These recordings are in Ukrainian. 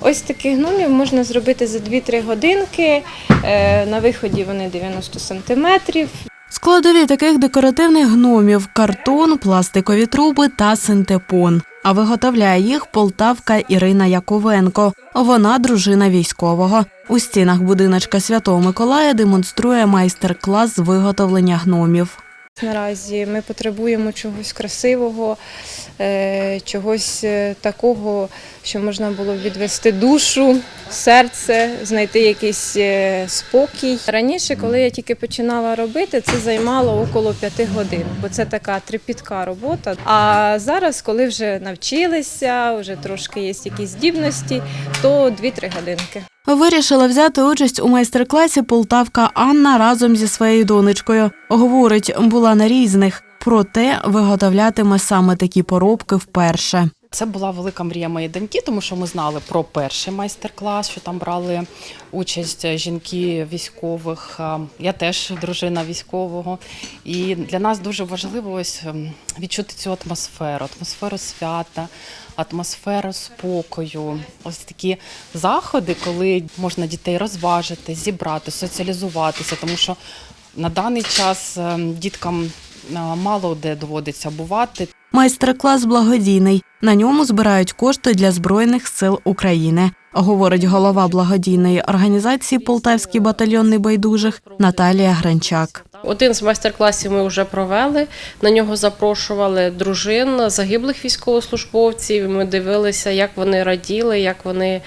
Ось таких гномів можна зробити за 2-3 годинки. Е, На виході вони 90 сантиметрів. Складові таких декоративних гномів картон, пластикові труби та синтепон. А виготовляє їх полтавка Ірина Яковенко. Вона дружина військового. У стінах будиночка Святого Миколая демонструє майстер-клас з виготовлення гномів. Наразі. Ми потребуємо чогось красивого, е, чогось е, такого, що можна було відвести душу, серце, знайти якийсь е, спокій. Раніше, коли я тільки починала робити, це займало около п'яти годин, бо це така трепітка робота. А зараз, коли вже навчилися, вже трошки є якісь здібності, то 2-3 годинки. Вирішила взяти участь у майстер-класі полтавка Анна разом зі своєю донечкою. Говорить, була на різних, проте виготовлятиме саме такі поробки вперше. Це була велика мрія моєї доньки, тому що ми знали про перший майстер-клас, що там брали участь жінки військових. Я теж дружина військового. І для нас дуже важливо ось ем, відчути цю атмосферу, атмосферу свята, атмосферу спокою. Ось такі заходи, коли можна дітей розважити, зібрати, соціалізуватися, тому що на даний час ем, діткам е, мало де доводиться бувати. Майстер-клас благодійний. На ньому збирають кошти для Збройних сил України. Говорить голова благодійної організації Полтавський батальйон небайдужих Наталія Гранчак. Один з майстер-класів ми вже провели. На нього запрошували дружин загиблих військовослужбовців. Ми дивилися, як вони раділи, як вони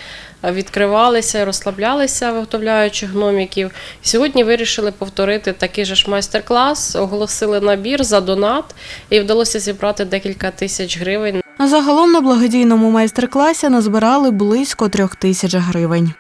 відкривалися, розслаблялися, виготовляючи гноміків. Сьогодні вирішили повторити такий же ж майстер-клас, оголосили набір за донат і вдалося зібрати декілька тисяч гривень Загалом на благодійному майстер-класі назбирали близько трьох тисяч гривень.